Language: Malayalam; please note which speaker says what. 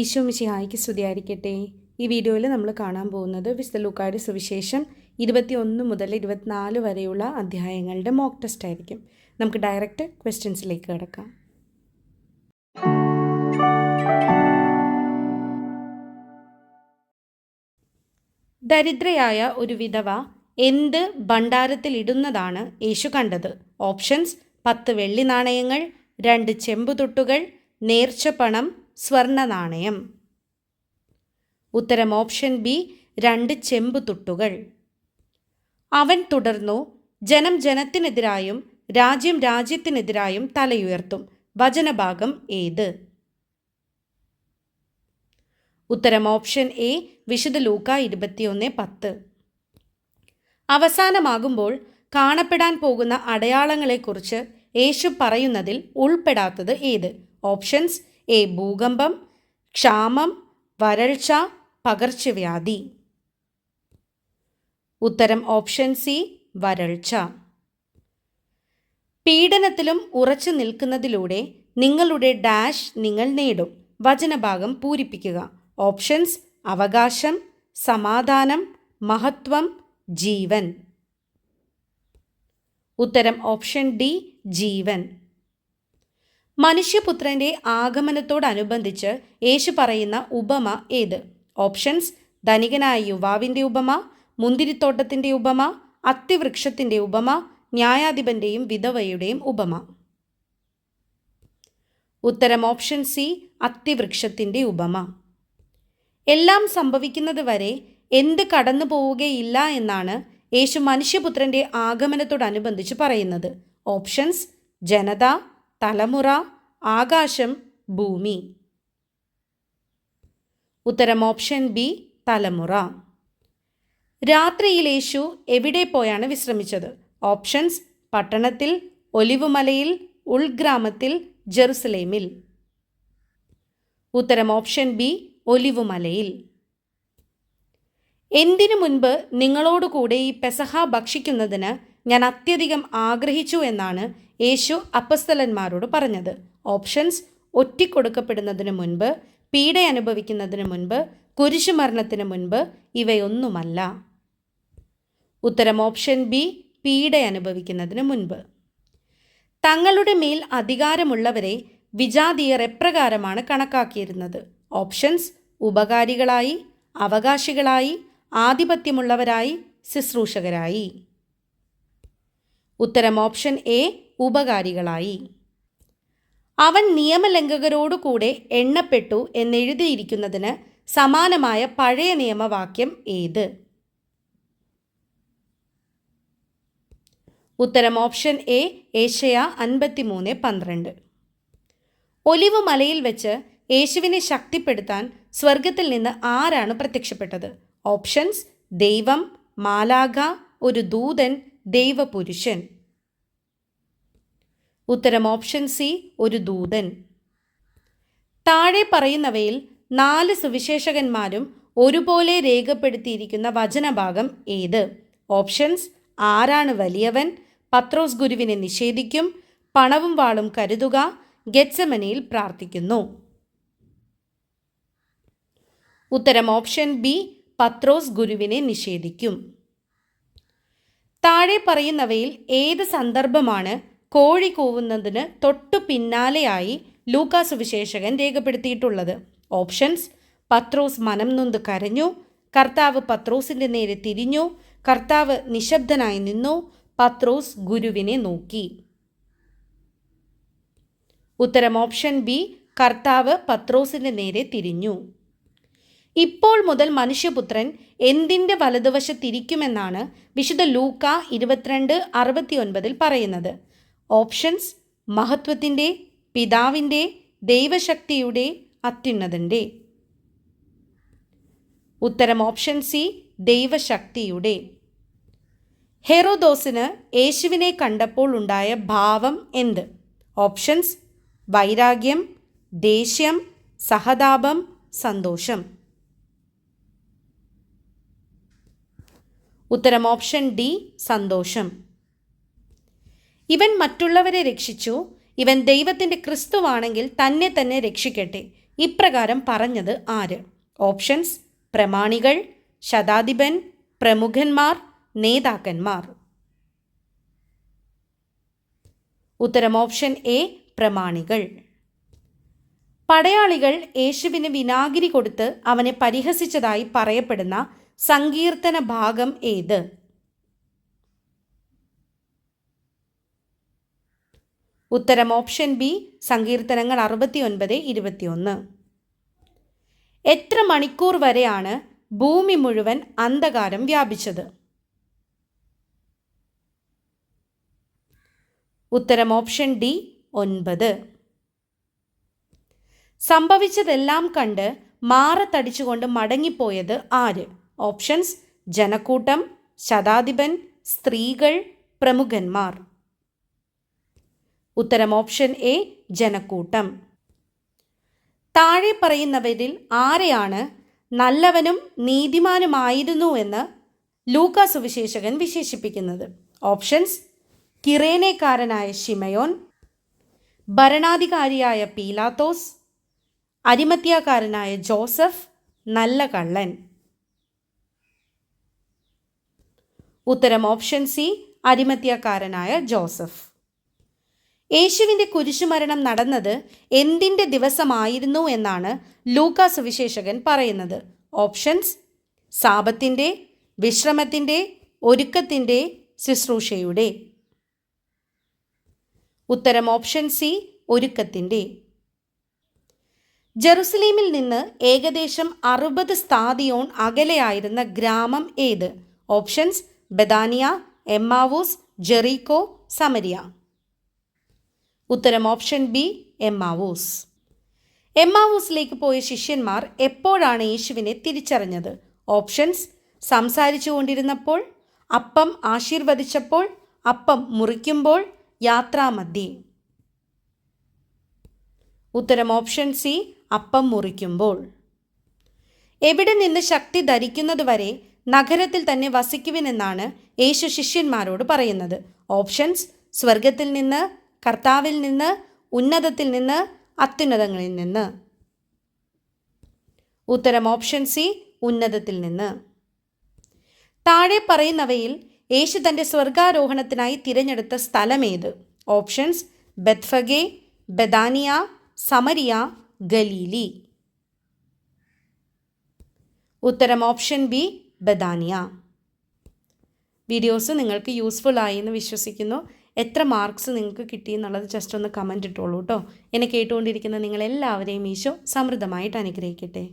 Speaker 1: ഈശോ മിശിഹായ്ക്ക് സ്തുതിയായിരിക്കട്ടെ. ഈ വീഡിയോയിൽ നമ്മൾ കാണാൻ പോകുന്നത് വിശുദ്ധ ലൂക്കായുടെ സുവിശേഷം ഇരുപത്തിയൊന്ന് മുതൽ ഇരുപത്തിനാല് വരെയുള്ള അധ്യായങ്ങളുടെ മോക്ക് ടെസ്റ്റ് ആയിരിക്കും. നമുക്ക് ഡയറക്റ്റ് ക്വസ്റ്റ്യൻസിലേക്ക് കിടക്കാം. ദരിദ്രയായ ഒരു വിധവ എന്ത് ഭണ്ഡാരത്തിൽ ഇടുന്നതാണ് യേശു കണ്ടത്? ഓപ്ഷൻസ് പത്ത് വെള്ളി നാണയങ്ങൾ രണ്ട് ചെമ്പുതൊട്ടുകൾ നേർച്ചപ്പണം സ്വർണ നാണയം ഉത്തരം ഓപ്ഷൻ ബി രണ്ട് ചെമ്പ് തുട്ടുകൾ. അവൻ തുടർന്നു ജനം ജനത്തിനെതിരായും രാജ്യം രാജ്യത്തിനെതിരായും തലയുയർത്തും. വചനഭാഗം ഏത്? ഉത്തരം ഓപ്ഷൻ എ വിശുദ്ധ ലൂക്ക ഇരുപത്തിയൊന്ന് പത്ത്. അവസാനമാകുമ്പോൾ കാണപ്പെടാൻ പോകുന്ന അടയാളങ്ങളെക്കുറിച്ച് യേശു പറയുന്നതിൽ ഉൾപ്പെടാത്തത് ഏത്? ഓപ്ഷൻസ് എ ഭൂകമ്പം ക്ഷാമം വരൾച്ച പകർച്ചവ്യാധി. ഉത്തരം ഓപ്ഷൻ സി വരൾച്ച. പീഡനത്തിലും ഉറച്ചു നിൽക്കുന്നതിലൂടെ നിങ്ങളുടെ ഡാഷ് നിങ്ങൾ നേടും. വചനഭാഗം പൂരിപ്പിക്കുക. ഓപ്ഷൻസ് അവകാശം സമാധാനം മഹത്വം ജീവൻ. ഉത്തരം ഓപ്ഷൻ ഡി ജീവൻ. മനുഷ്യപുത്രന്റെ ആഗമനത്തോടനുബന്ധിച്ച് യേശു പറയുന്ന ഉപമ ഏത്? ഓപ്ഷൻസ് ധനികനായ യുവാവിന്റെ ഉപമ മുന്തിരിത്തോട്ടത്തിന്റെ ഉപമ അത്തിവൃക്ഷത്തിന്റെ ഉപമ ന്യായാധിപന്റെയും വിധവയുടെയും ഉപമ. ഉത്തരം ഓപ്ഷൻ സി അത്തിവൃക്ഷത്തിന്റെ ഉപമ. എല്ലാം സംഭവിക്കുന്നത് വരെ എന്ത് കടന്നു പോവുകയില്ല എന്നാണ് യേശു മനുഷ്യപുത്രന്റെ ആഗമനത്തോടനുബന്ധിച്ച് പറയുന്നത്. ഓപ്ഷൻസ് ജനത തലമുറ ആകാശം ഭൂമി. ഉത്തരം ഓപ്ഷൻ ബി തലമുറ. രാത്രിയിൽ യേശു എവിടെ പോയാണ് വിശ്രമിച്ചത്? ഓപ്ഷൻസ് പട്ടണത്തിൽ ഒലിവുമലയിൽ ഉൾഗ്രാമത്തിൽ ജെറുസലേമിൽ. ഉത്തരം ഓപ്ഷൻ ബി ഒലിവുമലയിൽ. എന്തിനു മുൻപ് നിങ്ങളോടുകൂടെ ഈ പെസഹ ഭക്ഷിക്കുന്നതിന് ഞാൻ അത്യധികം ആഗ്രഹിച്ചു എന്നാണ് യേശു അപ്പസ്തലന്മാരോട് പറഞ്ഞത്. ഓപ്ഷൻസ് ഒറ്റിക്കൊടുക്കപ്പെടുന്നതിന് മുൻപ് പീഡ അനുഭവിക്കുന്നതിന് മുൻപ് കുരിശുമരണത്തിന് മുൻപ് ഇവയൊന്നുമല്ല. ഉത്തരം ഓപ്ഷൻ ബി പീഡ അനുഭവിക്കുന്നതിന് മുൻപ്. തങ്ങളുടെ മേൽ അധികാരമുള്ളവരെ വിജാതീയർ എപ്രകാരമാണ് കണക്കാക്കിയിരുന്നത്? ഓപ്ഷൻസ് ഉപകാരികളായി അവകാശികളായി ആധിപത്യമുള്ളവരായി ശുശ്രൂഷകരായി. ഉത്തരം ഓപ്ഷൻ എ ഉപകാരികളായി. അവൻ നിയമലംഘകരോടുകൂടെ എണ്ണപ്പെട്ടു എന്നെഴുതിയിരിക്കുന്നതിന് സമാനമായ പഴയ നിയമവാക്യം ഏത്? ഉത്തരം ഓപ്ഷൻ എ ഏഷ്യ അൻപത്തിമൂന്ന് പന്ത്രണ്ട്. ഒലിവ് മലയിൽ വെച്ച് യേശുവിനെ ശക്തിപ്പെടുത്താൻ സ്വർഗത്തിൽ നിന്ന് ആരാണ് പ്രത്യക്ഷപ്പെട്ടത്? ഓപ്ഷൻസ് ദൈവം മാലാഖ ഒരു ദൂതൻ ദൈവപുരുഷൻ. ഉത്തരം ഓപ്ഷൻ സി ഒരു ദൂതൻ. താഴെ പറയുന്നവയിൽ നാല് സുവിശേഷകന്മാരും ഒരുപോലെ രേഖപ്പെടുത്തിയിരിക്കുന്ന വചനഭാഗം ഏത്? ഓപ്ഷൻസ് ആരാണ് വലിയവൻ പത്രോസ് ഗുരുവിനെ നിഷേധിക്കും പണവും വാളും കരുതുക ഗെറ്റ്സമനയിൽ പ്രാർത്ഥിക്കുന്നു. ഉത്തരം ഓപ്ഷൻ ബി പത്രോസ് ഗുരുവിനെ നിഷേധിക്കും. താഴെ പറയുന്നവയിൽ ഏത് സന്ദർഭമാണ് കോഴി കൂവുന്നതിന് തൊട്ടു പിന്നാലെയായി ലൂക്കാസ് വിശേഷകൻ രേഖപ്പെടുത്തിയിട്ടുള്ളത്. ഓപ്ഷൻസ് പത്രോസ് മനം നൊന്ത് കരഞ്ഞു കർത്താവ് പത്രോസിന്റെ നേരെ തിരിഞ്ഞു കർത്താവ് നിശബ്ദനായി നിന്നു പത്രോസ് ഗുരുവിനെ നോക്കി. ഉത്തരം ഓപ്ഷൻ ബി കർത്താവ് പത്രോസിന്റെ നേരെ തിരിഞ്ഞു. ഇപ്പോൾ മുതൽ മനുഷ്യപുത്രൻ എന്തിന്റെ വലതുവശത്തിരിക്കുമെന്നാണ് വിശുദ്ധ ലൂക്ക ഇരുപത്തിരണ്ട് അറുപത്തിയൊൻപതിൽ പറയുന്നത്. ഓപ്ഷൻസ് മഹത്വത്തിന്റെ പിതാവിന്റെ ദൈവശക്തിയുടെ അത്യുന്നതന്റെ. ഉത്തരം ഓപ്ഷൻ സി ദൈവശക്തിയുടെ. ഹെറോദോസിന് യേശുവിനെ കണ്ടപ്പോൾ ഉണ്ടായ ഭാവം എന്ത്? ഓപ്ഷൻസ് വൈരാഗ്യം ദേഷ്യം സഹതാപം സന്തോഷം. ഉത്തരം ഓപ്ഷൻ ഡി സന്തോഷം. ഇവൻ മറ്റുള്ളവരെ രക്ഷിച്ചു. ഇവൻ ദൈവത്തിന്റെ ക്രിസ്തുവാണെങ്കിൽ തന്നെ തന്നെ രക്ഷിക്കട്ടെ. ഇപ്രകാരം പറഞ്ഞത് ആര്? ഓപ്ഷൻസ് പ്രമാണികൾ ശതാധിപൻ പ്രമുഖന്മാർ നേതാക്കന്മാർ. ഉത്തരം ഓപ്ഷൻ എ പ്രമാണികൾ. പടയാളികൾ യേശുവിന് വിനാഗിരി കൊടുത്ത് അവനെ പരിഹസിച്ചതായി പറയപ്പെടുന്ന സങ്കീർത്തന ഭാഗം ഏത്? ഉത്തരം ഓപ്ഷൻ ബി സങ്കീർത്തനങ്ങൾ അറുപത്തി ഒൻപത് ഇരുപത്തിയൊന്ന്. എത്ര മണിക്കൂർ വരെയാണ് ഭൂമി മുഴുവൻ അന്ധകാരം വ്യാപിച്ചത്? ഉത്തരം ഓപ്ഷൻ ഡി ഒൻപത്. സംഭവിച്ചതെല്ലാം കണ്ട് മാറത്തടിച്ചുകൊണ്ട് മടങ്ങിപ്പോയത് ആര്? ഓപ്ഷൻസ് ജനക്കൂട്ടം ശതാധിപൻ സ്ത്രീകൾ പ്രമുഖന്മാർ. ഉത്തരം ഓപ്ഷൻ എ ജനക്കൂട്ടം. താഴെ പറയുന്നവരിൽ ആരെയാണ് നല്ലവനും നീതിമാനുമായിരുന്നു എന്ന് ലൂക്ക സുവിശേഷകൻ വിശേഷിപ്പിക്കുന്നത്. ഓപ്ഷൻസ് കിറേനേക്കാരനായ ഷിമയോൻ ഭരണാധികാരിയായ പീലാത്തോസ് അരിമത്യാക്കാരനായ ജോസഫ് നല്ല കള്ളൻ. ഉത്തരം ഓപ്ഷൻ സി അരിമത്യാക്കാരനായ ജോസഫ്. യേശുവിന്റെ കുരിശുമരണം നടന്നത് എന്തിന്റെ ദിവസമായിരുന്നു എന്നാണ് ലൂക്കാ സുവിശേഷകൻ പറയുന്നത്. ഓപ്ഷൻസ് സാപത്തിന്റെ വിശ്രമത്തിന്റെ ഒരുക്കത്തിന്റെ ശുശ്രൂഷയുടെ. ഉത്തരം ഓപ്ഷൻ സി ഒരുക്കത്തിന്റെ. ജെറുസലേമിൽ നിന്ന് ഏകദേശം അറുപത് സ്ഥാതിയോൺ അകലെയായിരുന്ന ഗ്രാമം ഏത്? Options Bethania Emmaus Jericho Samaria. ഉത്തരം ഓപ്ഷൻ ബി എമ്മാവൂസ്. എമ്മാവൂസിലേക്ക് പോയ ശിഷ്യന്മാർ എപ്പോഴാണ് യേശുവിനെ തിരിച്ചറിഞ്ഞത്? ഓപ്ഷൻസ് സംസാരിച്ചു കൊണ്ടിരുന്നപ്പോൾ അപ്പം ആശീർവദിച്ചപ്പോൾ അപ്പം മുറിക്കുമ്പോൾ യാത്രാമധ്യേ ഉത്തരം ഓപ്ഷൻ സി അപ്പം മുറിക്കുമ്പോൾ. എവിടെ നിന്ന് ശക്തി ധരിക്കുന്നതുവരെ നഗരത്തിൽ തന്നെ വസിക്കുവിനെന്നാണ് യേശു ശിഷ്യന്മാരോട് പറയുന്നത്. ഓപ്ഷൻസ് സ്വർഗത്തിൽ നിന്ന് കർത്താവിൽ നിന്ന് ഉന്നതത്തിൽ നിന്ന് അത്യുന്നതങ്ങളിൽ നിന്ന്. ഉത്തരം ഓപ്ഷൻ സി ഉന്നതത്തിൽ നിന്ന്. താഴെ പറയുന്നവയിൽ യേശു തന്റെ സ്വർഗാരോഹണത്തിനായി തിരഞ്ഞെടുത്ത സ്ഥലമേത്? Options Bethphage Bethania Samaria Galilee. ഉത്തരം ഓപ്ഷൻ ബി ബദാനിയ. വീഡിയോസ് നിങ്ങൾക്ക് യൂസ്ഫുൾ ആയി എന്ന് വിശ്വസിക്കുന്നു. എത്ര മാർക്സ് നിങ്ങൾക്ക് കിട്ടി എന്നുള്ളത് ജസ്റ്റ് ഒന്ന് കമന്റ് ഇട്ടോളൂ കേട്ടോ എന്നെ കേട്ടുകൊണ്ടിരിക്കുന്ന നിങ്ങളെല്ലാവരെയും ഈശോ സമൃദ്ധമായിട്ട് അനുഗ്രഹിക്കട്ടെ.